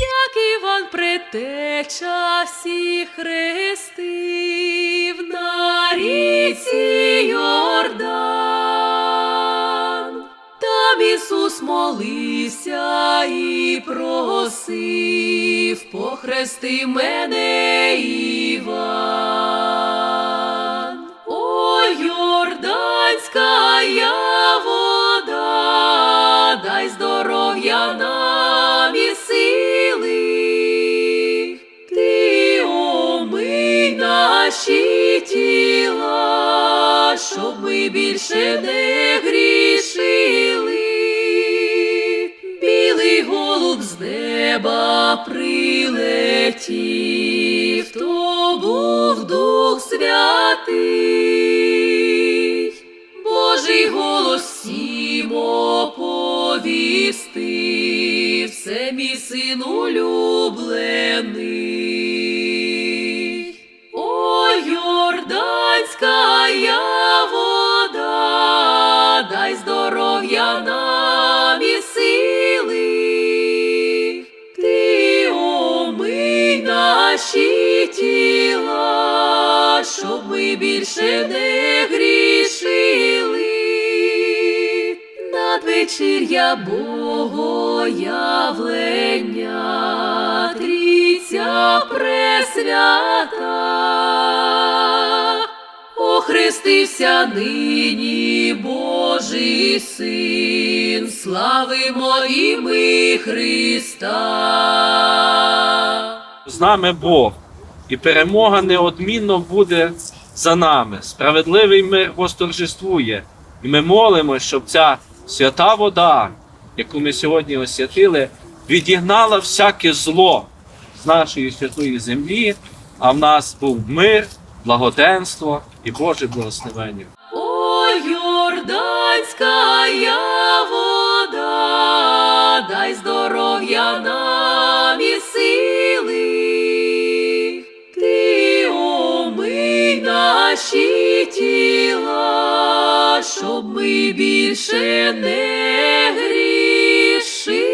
Як Іван притеча всіх хрестив на ріці Йордан. Там Ісус молився і просив, похрести мене, Іван. Наші тіла, щоб ми більше не грішили. Білий голуб з неба прилетів, то був Дух Святий. Божий голос всім оповістив, це мій син. Дай здоров'я нам і сили. Ти омий наші тіла, щоб ми більше не грішили. Надвечір'я Богоявлення, трійця пресвята, охрестився нині Божий син, славимо і ми Христа. З нами Бог, і перемога неодмінно буде за нами. Справедливий мир восторжествує. І ми молимо, щоб ця свята вода, яку ми сьогодні освятили, відігнала всяке зло з нашої святої землі, а в нас був мир, благоденство і Боже благословення. О, Йорданська вода, дай здоров'я нам і сили, ти омий наші тіла, щоб ми більше не грішили.